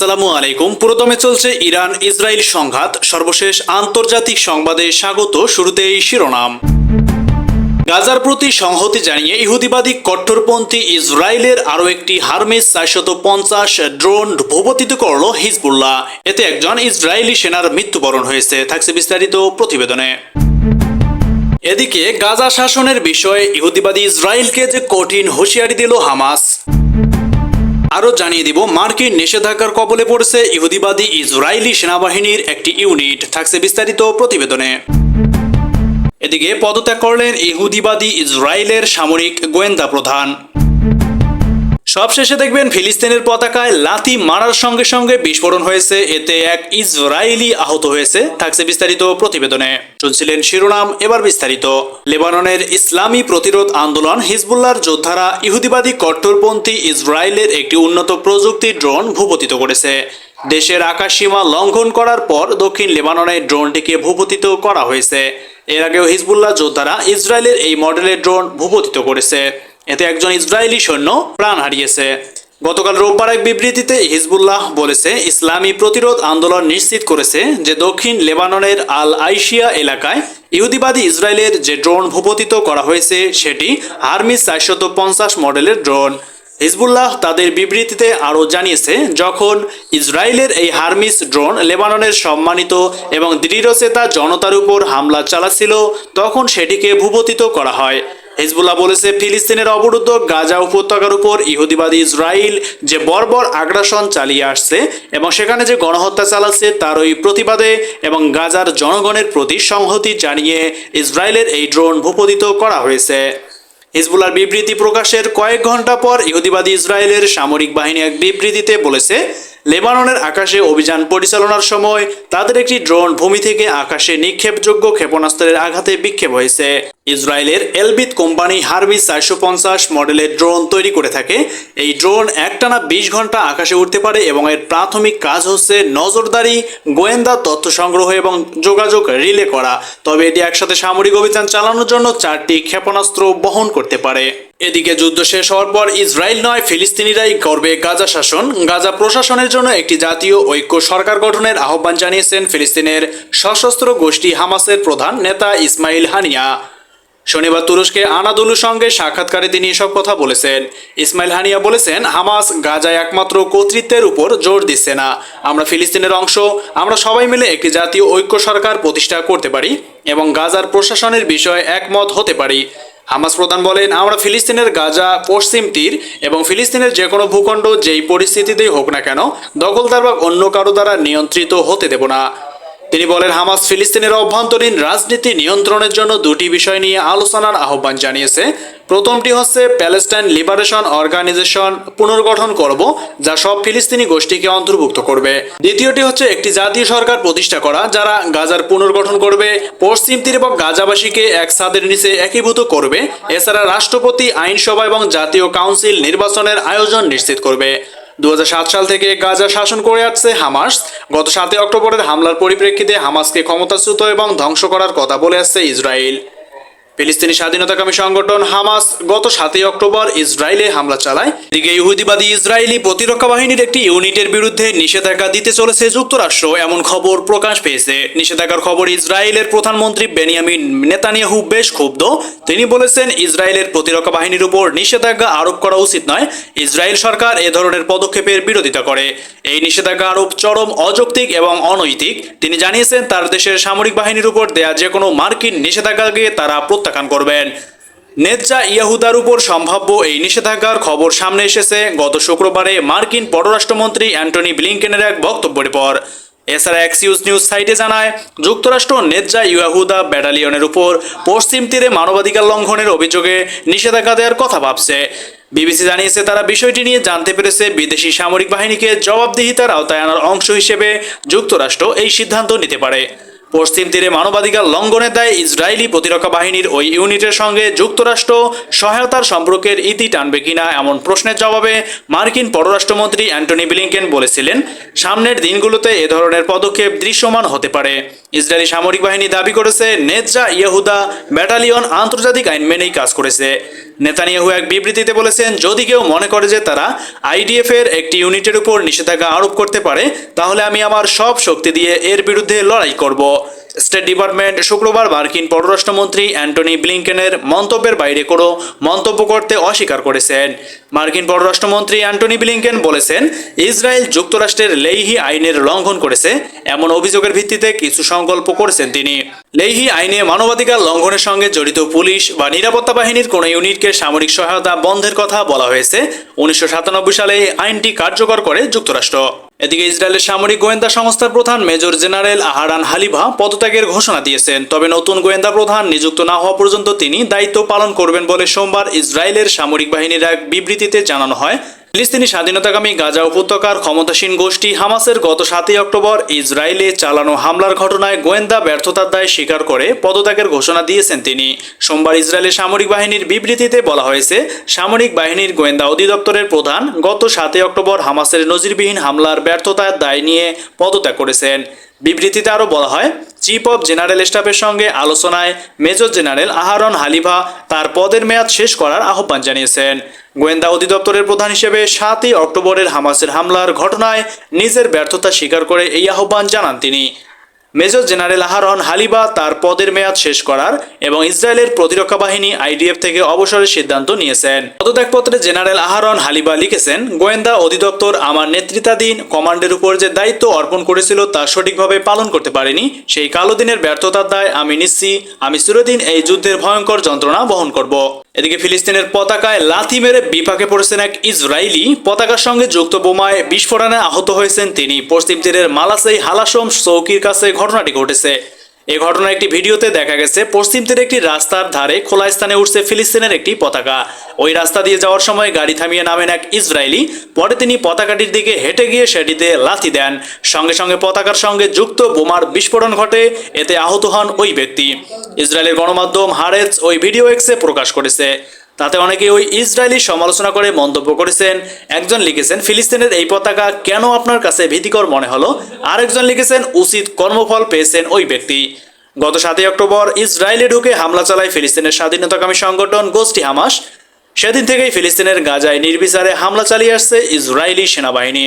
আসসালামু আলাইকুম। প্রথমে চলছে ইরান ইসরায়েল সংঘাত। সর্বশেষ আন্তর্জাতিক সংবাদে স্বাগত শুরুতেই শিরোনাম। গাজার প্রতি সংহতি জানিয়ে ইহুদিবাদী কট্টরপন্থী ইসরায়েলের আরও একটি হারমেস চারশত পঞ্চাশ ড্রোন ভূপতিত করল হিজবুল্লাহ। এতে একজন ইসরায়েলি সেনার মৃত্যুবরণ হয়েছে। থাকছে বিস্তারিত প্রতিবেদনে। এদিকে গাজা শাসনের বিষয়ে ইহুদিবাদী ইসরায়েলকে যে কঠিন হুঁশিয়ারি দিল হামাস আরও জানিয়ে দিব, মার্কিন নিষেধাজ্ঞার কবলে পড়েছে ইহুদিবাদী ইসরায়েলি সেনাবাহিনীর একটি ইউনিট। থাকছে বিস্তারিত প্রতিবেদনে। এদিকে পদত্যাগ করলেন ইহুদিবাদী ইসরায়েলের সামরিক গোয়েন্দা প্রধান। সবশেষে দেখবেন ফিলিস্তিনের পতাকায় লাথি মারার সঙ্গে সঙ্গে বিস্ফোরণ হয়েছে। এতে এক ইসরায়েলি আহত হয়েছে। থাকছে বিস্তারিত প্রতিবেদনে। শুনছিলেন শিরোনাম, এবার বিস্তারিত। লেবাননের ইসলামী প্রতিরোধ আন্দোলন, হিজবুল্লাহর যোদ্ধারা ইহুদিবাদী কট্টরপন্থী ইসরায়েলের একটি উন্নত প্রযুক্তির ড্রোন ভূপতিত করেছে। দেশের আকাশসীমা লঙ্ঘন করার পর দক্ষিণ লেবাননে ড্রোনটিকে ভূপতিত করা হয়েছে। এর আগেও হিজবুল্লাহ যোদ্ধারা ইসরায়েলের এই মডেলের ড্রোন ভূপতিত করেছে। এতে একজন ইসরায়েলি সৈন্য প্রাণ হারিয়েছে। গতকাল রোববার এক বিবৃতিতে হিজবুল্লাহ বলেছে, ইসলামী প্রতিরোধ আন্দোলন নিশ্চিত করেছে যে দক্ষিণ লেবাননের আল আইশিয়া এলাকায় ইহুদিবাদী ইসরায়েলের যে ড্রোন ভূপতিত করা হয়েছে, সেটি হারমিস চারশত পঞ্চাশ মডেলের ড্রোন। হিজবুল্লাহ তাদের বিবৃতিতে আরও জানিয়েছে, যখন ইসরায়েলের এই হারমিস ড্রোন লেবাননের সম্মানিত এবং দৃঢ়চেতা জনতার উপর হামলা চালাচ্ছিল, তখন সেটিকে ভূপতিত করা হয়। হিজবুল্লাহ বলেছে, ফিলিস্তিনের অবরুদ্ধ গাজা উপত্যকার উপর ইহুদিবাদী ইসরায়েল যে বর্বর আগ্রাসন চালিয়ে আসছে এবং সেখানে যে গণহত্যা চালাচ্ছে তার ওই প্রতিবাদে এবং গাজার জনগণের প্রতি সংহতি জানিয়ে ইসরায়েলের এই ড্রোন ভূপতিত করা হয়েছে। হিজবুল্লার বিবৃতি প্রকাশের কয়েক ঘণ্টা পর ইহুদিবাদী ইসরায়েলের সামরিক বাহিনী এক বিবৃতিতে বলেছে লেবাননের আকাশে অভিযান পরিচালনার সময় তাদের একটি ড্রোন ভূমি থেকে আকাশে নিক্ষেপযোগ্য ক্ষেপণাস্ত্রের আঘাতে বিক্ষেপ হয়েছে। ইসরায়েলের এলবিট কোম্পানি হারবিস চারশো পঞ্চাশ মডেলের ড্রোন তৈরি করে থাকে। এই ড্রোন একটানা বিশ ঘণ্টা আকাশে উঠতে পারে এবং এর প্রাথমিক কাজ হচ্ছে নজরদারি, গোয়েন্দা তথ্য সংগ্রহ এবং যোগাযোগ রিলে করা। তবে এটি একসাথে সামরিক অভিযান চালানোর জন্য চারটি ক্ষেপণাস্ত্র বহন করতে পারে। এদিকে যুদ্ধ শেষ হওয়ার পর ইসরায়েল নয়, ফিলিস্তিনিরাই করবে গাজা শাসন। গাজা প্রশাসনের জন্য একটি জাতীয় ঐক্য সরকার গঠনের আহ্বান জানিয়েছেন ফিলিস্তিনের সশস্ত্র গোষ্ঠী হামাসের প্রধান নেতা ইসমাইল হানিয়া। শনিবার তুরস্কে আনাদুলুর সঙ্গে সাক্ষাৎকারে তিনি এসব কথা বলেছেন। ইসমাইল হানিয়া বলেছেন, হামাস গাজায় একমাত্র কর্তৃত্বের উপর জোর দিচ্ছে না। আমরা ফিলিস্তিনের অংশ, আমরা সবাই মিলে একটি জাতীয় ঐক্য সরকার প্রতিষ্ঠা করতে পারি এবং গাজার প্রশাসনের বিষয়ে একমত হতে পারি। হামাস প্রধান বলেন, আমরা ফিলিস্তিনের গাজা, পশ্চিম তীর এবং ফিলিস্তিনের যে কোনো ভূখণ্ড যেই পরিস্থিতিতেই হোক না কেন, দখলদার বা অন্য কারও দ্বারা নিয়ন্ত্রিত হতে দেব না। তিনি বলেন, হামাস ফিলিস্তিনের অভ্যন্তরীণ রাজনীতি নিয়ন্ত্রণের জন্য দুটি বিষয় নিয়ে আলোচনার আহ্বান জানিয়েছে। প্রথমটি হচ্ছে, প্যালেস্টাইন লিবারেশন অর্গানাইজেশন পুনর্গঠন করব, যা সব ফিলিস্তিনি গোষ্ঠীকে অন্তর্ভুক্ত করবে। দ্বিতীয়টি হচ্ছে, একটি জাতীয় সরকার প্রতিষ্ঠা করা, যারা গাজার পুনর্গঠন করবে। পশ্চিম তীর এবং গাজাবাসীকে এক ছাদের নিচে একীভূত করবে। এছাড়া রাষ্ট্রপতি, আইনসভা এবং জাতীয় কাউন্সিল নির্বাচনের আয়োজন নিশ্চিত করবে। দু হাজার সাত সাল থেকে গাজা শাসন করে আসছে হামাস। গত সাতই অক্টোবরের হামলার পরিপ্রেক্ষিতে হামাসকে ক্ষমতাচ্যুত এবং ধ্বংস করার কথা বলে আসছে ইসরায়েল। ফিলিস্তিনি স্বাধীনতাকামী সংগঠন হামাস গত সাতই অক্টোবর ইসরায়েলে হামলা চালায়। দিকে ইহুদিবাদী ইসরায়েলি প্রতিরক্ষা বাহিনীর একটি ইউনিটের বিরুদ্ধে নিষেধাজ্ঞা দিতে চলেছে যুক্তরাষ্ট্র, এমন খবর প্রকাশ পেয়েছে। নিষেধাজ্ঞার খবর ইসরায়েলের প্রধানমন্ত্রী বেনিয়ামিন নেতানিয়াহু বেশ ক্ষুব্ধ। তিনি বলেছেন, ইসরায়েলের প্রতিরক্ষা বাহিনীর উপর নিষেধাজ্ঞা আরোপ করা উচিত নয়। ইসরায়েল সরকার এ ধরনের পদক্ষেপের বিরোধিতা করে। এই নিষেধাজ্ঞা আরোপ চরম অযৌক্তিক এবং অনৈতিক। তিনি জানিয়েছেন, তার দেশের সামরিক বাহিনীর উপর দেয়া যে কোনো মার্কিন নিষেধাজ্ঞাকে তারা প্রত্যাখ্যান করবেন। নেতজা ইয়াহুদার উপর সম্ভাব্য এই নিষেধাজ্ঞার খবর সামনে এসেছে। গত শুক্রবারে মার্কিন পররাষ্ট্রমন্ত্রী অ্যান্টনি ব্লিংকেনের এক বক্তব্যের পর। এছাড়া এক্সিউজ নিউজ সাইটে জানায়, যুক্তরাষ্ট্র নেতজা ইয়াহুদা ব্যাটালিয়নের উপর পশ্চিম তীরে মানবাধিকার লঙ্ঘনের অভিযোগে নিষেধাজ্ঞা দেওয়ার কথা ভাবছে। বিবিসি জানিয়েছে, তারা বিষয়টি নিয়ে জানতে পেরেছে, বিদেশি সামরিক বাহিনীকে জবাবদিহিতার আওতায় আনার অংশ হিসেবে যুক্তরাষ্ট্র এই সিদ্ধান্ত নিতে পারে। পশ্চিম তীরে মানবাধিকার লঙ্ঘনের দায় ইসরায়েলি প্রতিরক্ষা বাহিনীর ওই ইউনিটের সঙ্গে যুক্তরাষ্ট্র সহায়তার সম্পর্কের ইতি টানবে কিনা এমন প্রশ্নের জবাবে মার্কিন পররাষ্ট্রমন্ত্রী অ্যান্টনি ব্লিংকেন বলেছিলেন, সামনের দিনগুলোতে এ ধরনের পদক্ষেপ দৃশ্যমান হতে পারে। ইসরায়েলি সামরিক বাহিনী দাবি করেছে নেজা ইয়াহুদা ব্যাটালিয়ন আন্তর্জাতিক আইন মেনেই কাজ করেছে। নেতানিয়াহু এক বিবৃতিতে বলেছেন, যদি কেউ মনে করে যে তারা আইডিএফ এর একটি ইউনিটের উপর নিষেধাজ্ঞা আরোপ করতে পারে, তাহলে আমি আমার সব শক্তি দিয়ে এর বিরুদ্ধে লড়াই করব। স্টেট ডিপার্টমেন্ট শুক্রবার মার্কিন পররাষ্ট্রমন্ত্রী অ্যান্টনি ব্লিংকেনের মন্তব্যের বাইরে কোনো মন্তব্য করতে অস্বীকার করেছেন। মার্কিন পররাষ্ট্রমন্ত্রী অ্যান্টনি ব্লিংকেন বলেছেন, ইসরায়েল যুক্তরাষ্ট্রের লেইহি আইনের লঙ্ঘন করেছে। এমন অভিযোগের ভিত্তিতে কিছু সংকল্প করেছেন তিনি। লেইহি আইনে মানবাধিকার লঙ্ঘনের সঙ্গে জড়িত পুলিশ বা নিরাপত্তা বাহিনীর কোনো ইউনিটকে সামরিক সহায়তা বন্ধের কথা বলা হয়েছে। উনিশশো সাতানব্বই সালে আইনটি কার্যকর করে যুক্তরাষ্ট্র। এদিকে ইসরায়েলের সামরিক গোয়েন্দা সংস্থার প্রধান মেজর জেনারেল আহারান হালিভা পদত্যাগের ঘোষণা দিয়েছেন। তবে নতুন গোয়েন্দা প্রধান নিযুক্ত না হওয়া পর্যন্ত তিনি দায়িত্ব পালন করবেন বলে সোমবার ইসরায়েলের সামরিক বাহিনীর এক বিবৃতিতে জানানো হয়। ফিলিস্তিনি স্বাধীনতাকামী গাজা উপত্যকার ক্ষমতাসীন গোষ্ঠী হামাসের গত সাতই অক্টোবর ইসরায়েলে চালানো হামলার ঘটনায় গোয়েন্দা ব্যর্থতার দায় স্বীকার করে পদত্যাগের ঘোষণা দিয়েছেন তিনি। সোমবার ইসরায়েলের সামরিক বাহিনীর বিবৃতিতে বলা হয়েছে, সামরিক বাহিনীর গোয়েন্দা অধিদপ্তরের প্রধান গত সাতই অক্টোবর হামাসের নজিরবিহীন হামলার ব্যর্থতার দায় নিয়ে পদত্যাগ করেছেন। বিবৃতিতে আরও বলা হয় চিফ অব জেনারেল স্টাফের সঙ্গে আলোচনায় মেজর জেনারেল আহারন হালিভা তার পদের মেয়াদ শেষ করার আহ্বান জানিয়েছেন। গোয়েন্দা অধিদপ্তরের প্রধান হিসেবে সাতই অক্টোবরের হামাসের হামলার ঘটনায় নিজের ব্যর্থতা স্বীকার করে এই আহ্বান জানান তিনি। মেজর জেনারেল আহারন হালিবা তার পদের মেয়াদ শেষ করার এবং ইসরায়েলের প্রতিরক্ষা বাহিনী আইডিএফ থেকে অবসরের সিদ্ধান্ত নিয়েছেন। পদত্যাগপত্রে জেনারেল আহারন হালিবা লিখেছেন, গোয়েন্দা অধিদপ্তর আমার নেতৃত্বাধীন কমান্ডের উপর যে দায়িত্ব অর্পণ করেছিল তা সঠিকভাবে পালন করতে পারেনি। সেই কালো দিনের ব্যর্থতার দায় আমি নিচ্ছি। আমি চিরদিন এই যুদ্ধের ভয়ঙ্কর যন্ত্রণা বহন করব। এদিকে ফিলিস্তিনের পতাকায় লাথি মেরে বিপাকে পড়েছেন এক ইসরায়েলি। পতাকার সঙ্গে যুক্ত বোমায় বিস্ফোরণে আহত হয়েছেন তিনি। পশ্চিম তীরের মালাসেই হালাসম চৌকির কাছে ঘটনাটি ঘটেছে। এ ঘটনার একটি ভিডিওতে দেখা গেছে, পশ্চিম তীরে একটি রাস্তার ধারে খোলা স্থানে উঠছে ফিলিস্তিনের একটি পতাকা। ওই রাস্তা দিয়ে যাওয়ার সময় গাড়ি থামিয়ে নামেন এক ইসরায়েলি। পরে তিনি পতাকাটির দিকে হেঁটে গিয়ে সেটিতে লাথি দেন। সঙ্গে সঙ্গে পতাকার সঙ্গে যুক্ত বোমার বিস্ফোরণ ঘটে, এতে আহত হন ওই ব্যক্তি। ইসরায়েলের গণমাধ্যম হারেজ ওই ভিডিও এক্সে প্রকাশ করেছে। তাতে অনেকে ওই ইসরায়েলি সমালোচনা করে মন্তব্য করেছেন। একজন লিখেছেন, ফিলিস্তিনের এই পতাকা কেন আপনার কাছে ভীতিকর মনে হলো? আরেকজন লিখেছেন, উচিত কর্মফল পেয়েছেন ওই ব্যক্তি। গত সাতই অক্টোবর ইসরায়েলে ঢুকে হামলা চালায় ফিলিস্তিনের স্বাধীনতাকামী সংগঠন গোষ্ঠী হামাস। সেদিন থেকেই ফিলিস্তিনের গাজায় নির্বিচারে হামলা চালিয়ে আসছে ইসরায়েলি সেনাবাহিনী।